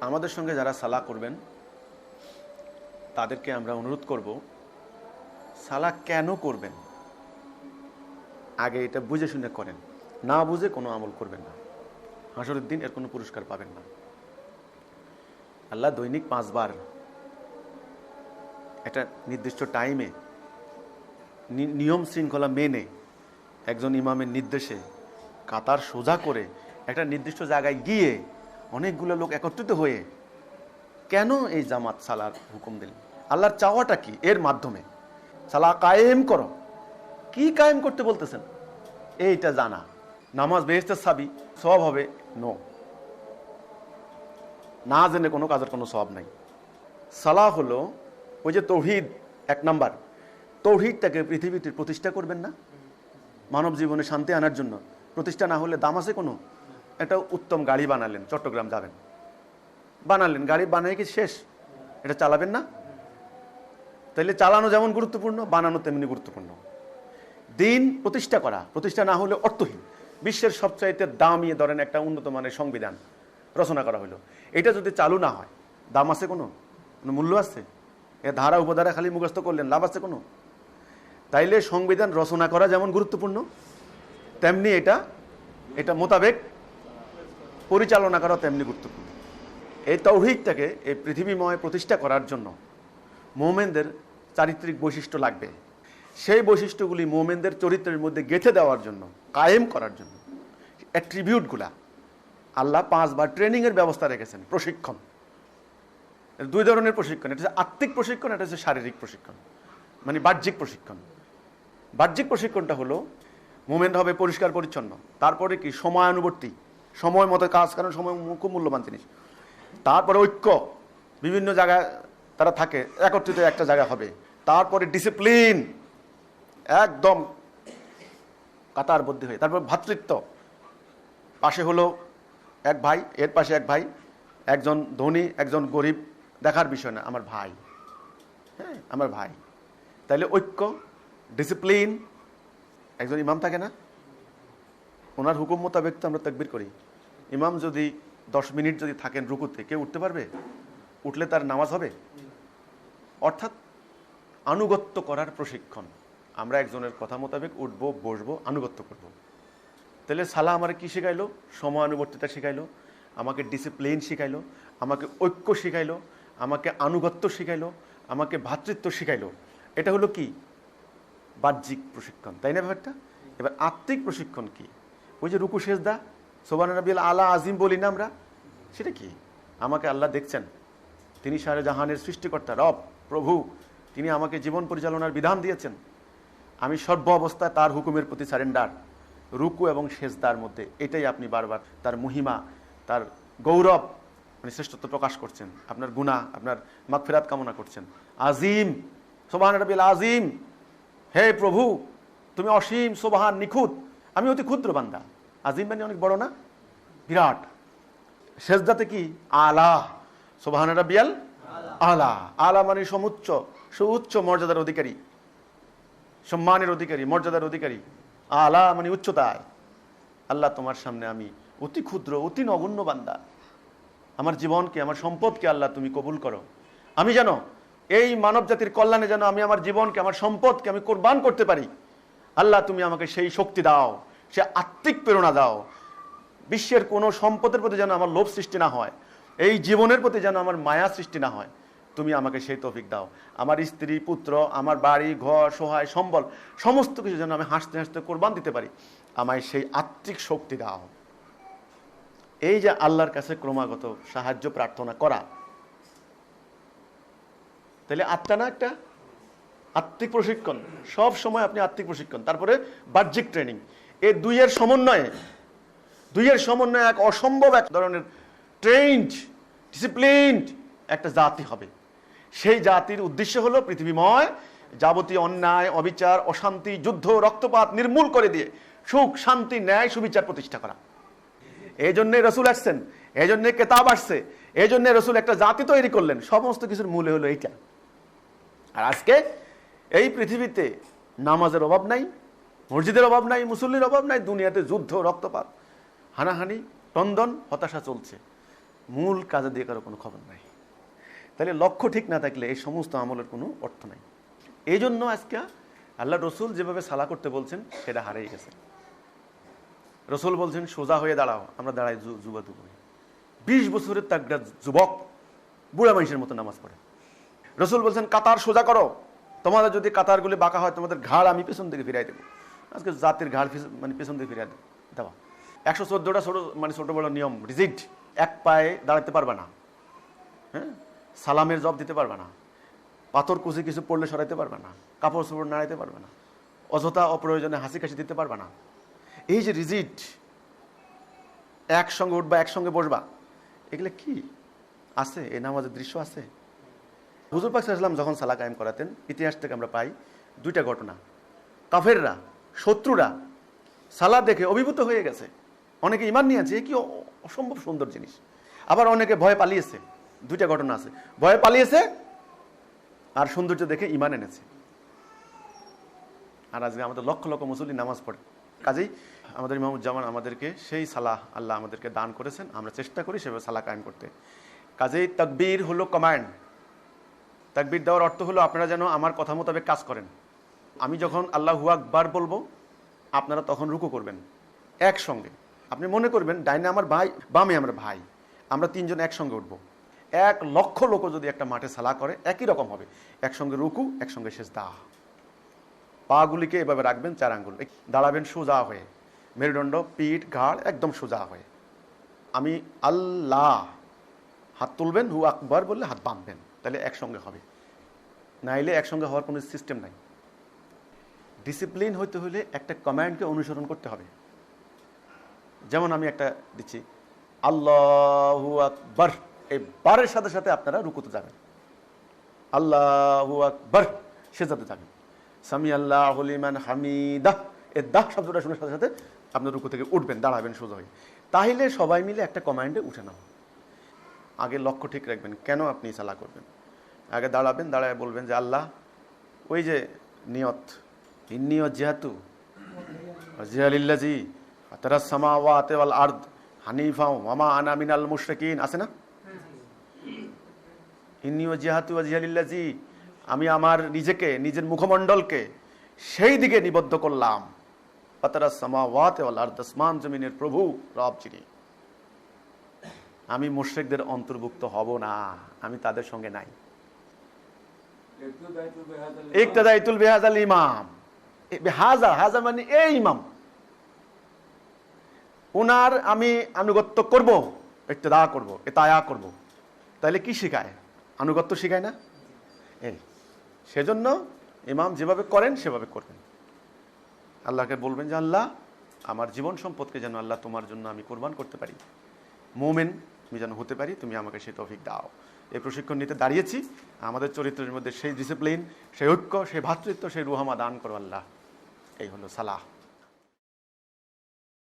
আমাদের সঙ্গে যারা সালা করবেন, তাদেরকে আমরা অনুরোধ করব সালা কেন করবেন? আগে এটা বুঝে শুনে করেন। না বুঝে কোনো আমল করবেন না। হাসরের এর কোনো পুরস্কার পাবেন না। আল্লাহ দৈনিক পাঁচবার একটা নির্দিষ্ট টাইমে নিয়ম শৃঙ্খলা মেনে একজন ইমামের নির্দেশে কাতার সোজা করে একটা নির্দিষ্ট জায়গায় গিয়ে অনেকগুলো লোক একত্রিত হয়ে কেন এই জামাত সালার হুকুম দিলেন? আল্লাহর চাওয়াটা কি? এর মাধ্যমে। সালা কায়েম করো। কি কায়েম করতে বলতেছেন? এইটা জানা। নামাজ বেহেস্তের সাবি সব হবে নো। না জেনে কোনো কাজের কোনো সব নাই। সালাহ হলো ওই যে তৌহিদ, এক নাম্বার। তৌহিদটাকে পৃথিবীতে প্রতিষ্ঠা করবেন না। মানব জীবনে শান্তি আনার জন্য। প্রতিষ্ঠা না হলে দাম আছে কোনো? একটা উত্তম গাড়ি বানালেন, চট্টগ্রাম যাবেন। বানালেন, গাড়ি বানাই কি শেষ? এটা চালাবেন না? তাইলে চালানো যেমন গুরুত্বপূর্ণ, বানানো তেমনি গুরুত্বপূর্ণ। দিন প্রতিষ্ঠা করা, প্রতিষ্ঠা না হলে অর্থহীন। বিশ্বের সবচাইতে দামি ধরেন একটা উন্নত মানের সংবিধান রচনা করা হলো। এটা যদি চালু না হয়, দাম আছে কোনো? কোনো মূল্য আছে? এ ধারা উপধারা খালি মুখস্থ করলেন, লাভ আছে কোনো? তাইলে সংবিধান রচনা করা যেমন গুরুত্বপূর্ণ, তেমনি এটা এটা মোতাবেক পরিচালনা করা তেমনি গুরুত্বপূর্ণ। এই তৌহিকটাকে এই পৃথিবীময় প্রতিষ্ঠা করার জন্য মোমেনদের চারিত্রিক বৈশিষ্ট্য লাগবে। সেই বৈশিষ্ট্যগুলি মোমেনদের চরিত্রের মধ্যে গেঁথে দেওয়ার জন্য, কায়েম করার জন্য, অ্যাট্রিবিউটগুলা আল্লাহ পাঁচবার ট্রেনিংয়ের ব্যবস্থা রেখেছেন, প্রশিক্ষণ। দুই ধরনের প্রশিক্ষণ, এটা হচ্ছে আত্মিক প্রশিক্ষণ, এটা হচ্ছে শারীরিক প্রশিক্ষণ মানে বাহ্যিক প্রশিক্ষণ। বাহ্যিক প্রশিক্ষণটা হলো মুভমেন্ট হবে পরিষ্কার পরিচ্ছন্ন তারপরে কি সময়ানুবর্তী সময় মতো কাজ কারণ সময় খুব মূল্যবান জিনিস। তারপরে ঐক্য। বিভিন্ন জায়গায় তারা থাকে, একত্রিত একটা জায়গা হবে। তারপরে ডিসিপ্লিন একদম কাতারবদ্ধ হয়ে। তারপর ভ্রাতৃত্ব পাশে হলো এক ভাই, এর পাশে এক ভাই। একজন ধনী, একজন গরিব। দেখার বিষয় না, আমার ভাই। হ্যাঁ আমার ভাই। তাইলে ঐক্য ডিসিপ্লিন একজন ইমাম থাকে না? ওনার হুকুম মোতাবেক তো আমরা তকবির করি। ইমাম যদি দশ মিনিট যদি থাকেন রুকুতে, কেউ উঠতে পারবে? উঠলে তার নামাজ হবে? অর্থাৎ আনুগত্য করার প্রশিক্ষণ। আমরা একজনের কথা মোতাবেক উঠবো, বসবো, আনুগত্য করব। তাহলে সালা আমার কি শেখাইলো? সময়ানুবর্তিতা শেখাইলো, আমাকে ডিসিপ্লিন শিখাইলো, আমাকে ঐক্য শিখাইলো, আমাকে আনুগত্য শিখাইলো, আমাকে ভ্রাতৃত্ব শিখাইলো। এটা হলো কি? বাহ্যিক প্রশিক্ষণ, তাই না ব্যাপারটা? এবার আত্মিক প্রশিক্ষণ কি? ওই যে রুকু শেষদা সোবান রবিল আলা আজিম বলি না আমরা? সেটা কি? আমাকে আল্লাহ দেখছেন। তিনি সারে জাহানের সৃষ্টিকর্তা, রব, প্রভু। তিনি আমাকে জীবন পরিচালনার বিধান দিয়েছেন। আমি সর্ব অবস্থায় তার হুকুমের প্রতি সারেন্ডার। রুকু এবং সেজদার মধ্যে এটাই আপনি বারবার তার মহিমা, তার গৌরব মানে শ্রেষ্ঠত্ব প্রকাশ করছেন। আপনার গুণা আপনার মাগফিরাত কামনা করছেন। আজিম সোবাহান রবিল আজিম, হে প্রভু, তুমি অসীম, সোবাহান, নিখুঁত আমি অতি ক্ষুদ্র বান্দা। আজিম মানে অনেক বড় না? বিরাট। সেজদাতে কি? আলা। সোবাহান রাবিয়াল আলা। আলা মানে সমুচ্চ, সুউচ্চ মর্যাদার অধিকারী। সম্মানের অধিকারী, মর্যাদার অধিকারী। আলা মানে উচ্চতায়। আল্লাহ তোমার সামনে আমি অতি ক্ষুদ্র, অতি নগণ্য বান্দা। আমার জীবনকে, আমার সম্পদকে আল্লাহ তুমি কবুল করো। আমি যেন এই মানব জাতির কল্যাণে যেন আমি আমার জীবনকে, আমার সম্পদকে আমি কোরবান করতে পারি। আল্লাহ, তুমি আমাকে সেই শক্তি দাও, সে আত্মিক প্রেরণা দাও। বিশ্বের কোনো সম্পদের প্রতি যেন আমার লোভ সৃষ্টি না হয়, এই জীবনের প্রতি যেন আমার মায়া সৃষ্টি না হয়, তুমি আমাকে সেই তৌফিক দাও। আমার স্ত্রী, পুত্র, আমার বাড়ি, ঘর, সহায়, সম্বল, সমস্ত কিছু যেন আমি হাসতে হাসতে কোরবান দিতে পারি, আমায় সেই আত্মিক শক্তি দাও। এই যে আল্লাহর কাছে ক্রমাগত সাহায্য প্রার্থনা করা, তাহলে আত্মা না একটা? আত্মিক প্রশিক্ষণ। সব সময় আপনি আত্মিক প্রশিক্ষণ। তারপরে বাহ্যিক ট্রেনিং এই দুইয়ের সমন্বয়ে দুইয়ের সমন্বয়ে এক অসম্ভব এক ধরনের ট্রেন্ড ডিসিপ্লিনড একটা জাতি হবে। সেই জাতির উদ্দেশ্য হলো পৃথিবীময়, যাবতীয় অন্যায়, অবিচার, অশান্তি, যুদ্ধ, রক্তপাত নির্মূল করে দিয়ে সুখ, শান্তি, ন্যায়, সুবিচার প্রতিষ্ঠা করা। এই জন্যে রসুল আসছেন এই জন্যে কেতাব আসছে এই জন্যে রসুল একটা জাতি তৈরি করলেন। সমস্ত কিছুর মূলে হলো এইটা। আর আজকে এই পৃথিবীতে নামাজের অভাব নাই, মসজিদের অভাব নাই, মুসল্লির অভাব নাই, দুনিয়াতে যুদ্ধ, রক্তপাত, হানাহানি, টন্দন, হতাশা চলছে। মূল কাজে দিয়ে কারও কোনো খবর নাই। তাহলে লক্ষ্য ঠিক না থাকলে এই সমস্ত আমলের কোনো অর্থ নাই। এই জন্য আজকে আল্লাহ রসুল যেভাবে সালা করতে বলছেন, সেটা হারিয়ে গেছে। রসুল বলছেন, সোজা হয়ে দাঁড়াও, আমরা দাঁড়াই যুবা দুবো বিশ বছরের তাগড়া যুবক, বুড়া মানুষের মতো নামাজ পড়ে। রসুল বলছেন, কাতার সোজা করো। তোমাদের যদি কাতারগুলি বাঁকা হয়, তোমাদের ঘাড় আমি পেছন দিকে ফিরাই দেবো। আজকে জাতির ঘাড় মানে পেছন দিকে ফিরাই দেওয়া একশো চোদ্দোটা ছোটো মানে ছোটো বড় নিয়ম, রিজিড, এক পায়ে দাঁড়াতে পারবে না। হ্যাঁ? সালামের জব দিতে পারবে না। পাথর কুচি কিছু পড়লে সরাইতে পারবে না। কাপড় চোপড় নাড়াইতে পারবে না। অযথা অপ্রয়োজনে হাসি কাশি দিতে পারবে না। এই যে রিজিট একসঙ্গে উঠবা, একসঙ্গে বসবা, এগুলো কি? আছে এই নামাজের দৃশ্য আছে? হুজুর পাক সাল্লাম যখন সালা কায়েম করাতেন, ইতিহাস থেকে আমরা পাই দুইটা ঘটনা। কাফেররা, শত্রুরা সালা দেখে অভিভূত হয়ে গেছে। অনেকে ইমান নিয়েছে কি অসম্ভব সুন্দর জিনিস। আবার অনেকে ভয়ে পালিয়েছে, দুইটা ঘটনা আছে। ভয়ে পালিয়েছে আর সৌন্দর্য দেখে ইমান এনেছে। আর আজকে আমাদের লক্ষ লক্ষ মুসল্লি নামাজ পড়ে। কাজেই আমাদের ইমামুজ্জামান আমাদেরকে সেই সালাহ আল্লাহ আমাদেরকে দান করেছেন। আমরা চেষ্টা করি সেভাবে সালাহ কায়েম করতে। কাজেই তাকবীর হলো কমান্ড। তাকবীর দেওয়ার অর্থ হলো আপনারা যেন আমার কথা মোতাবেক কাজ করেন। আমি যখন আল্লাহ আকবার বলব, আপনারা তখন রুকু করবেন। একসঙ্গে। আপনি মনে করবেন, ডাইনে আমার ভাই, বামে আমার ভাই। আমরা তিনজন একসঙ্গে উঠবো। এক লক্ষ লোক যদি একটা মাঠে সালা করে, একই রকম হবে। একসঙ্গে রুকু, একসঙ্গে শেষ দা পাগুলিকে এভাবে রাখবেন চার আঙ্গুল। দাঁড়াবেন সোজা হয়ে। মেরুদণ্ড, পিঠ, ঘাড় একদম সোজা হয়ে। আমি আল্লাহ। হাত তুলবেন হু আকবর বললে হাত বাঁধবেন। তাহলে একসঙ্গে হবে। নাইলে একসঙ্গে হওয়ার কোনো সিস্টেম নাই। ডিসিপ্লিন হইতে হলে একটা কমান্ডকে অনুসরণ করতে হবে। যেমন আমি একটা দিচ্ছি, আল্লাহু আকবর। এই বারের সাথে সাথে আপনারা রুকুতে যাবেন। আল্লাহু আকবর। সেজাতে যাবেন। সামি আল্লাহ হলিমান হামিদাহ এ দাহ শব্দটা শোনার সাথে সাথে আপনার রুকু থেকে উঠবেন, দাঁড়াবেন সোজা হয়ে। তাহলে সবাই মিলে একটা কমান্ডে উঠে নাও। আগে লক্ষ্য ঠিক রাখবেন, কেন আপনি সালা করবেন? আগে দাঁড়াবেন, দাঁড়ায় বলবেন যে আল্লাহ, ওই যে নিয়ত নিয়ত যেহেতু জিয়ালিল্লাজি তারা সামাওয়াতে ওয়াল আর্দ হানিফা মামা আনা মিনাল মুশরিকিন, আছে না? ইন্নিও জিহাতু জিয়ালিল্লাজি আমি আমার নিজেকে, নিজের মুখমণ্ডলকে সেই দিকে নিবদ্ধ করলাম। ফাতারা সামাওয়াতে ওয়াল আর্দ, আসমান জমিনের প্রভু, রব যিনি। আমি মুশরিকদের অন্তর্ভুক্ত হব না, আমি তাদের সঙ্গে নাই। ইকতাদাইতুল বিহাজাল ইমাম। হাজা হাজা মানে এই ইমাম। ওনার আমি আনুগত্য করব, ইক্তদা করব এতায়া করব। তাহলে কি শেখায়? আনুগত্য শেখায় না? এই, সেজন্য ইমাম যেভাবে করেন, সেভাবে করবেন। আল্লাহকে বলবেন যে আল্লাহ, আমার জীবন সম্পদকে যেন আল্লাহ তোমার জন্য আমি কোরবান করতে পারি। মোমেন আমি যেন হতে পারি, তুমি আমাকে সেই তৌফিক দাও। এই প্রশিক্ষণ নিতে দাঁড়িয়েছি। আমাদের চরিত্রের মধ্যে সেই ডিসিপ্লিন সেই ঐক্য, সেই ভ্রাতৃত্ব সেই রুহামা দান করো আল্লাহ। এই হলো সালাহ।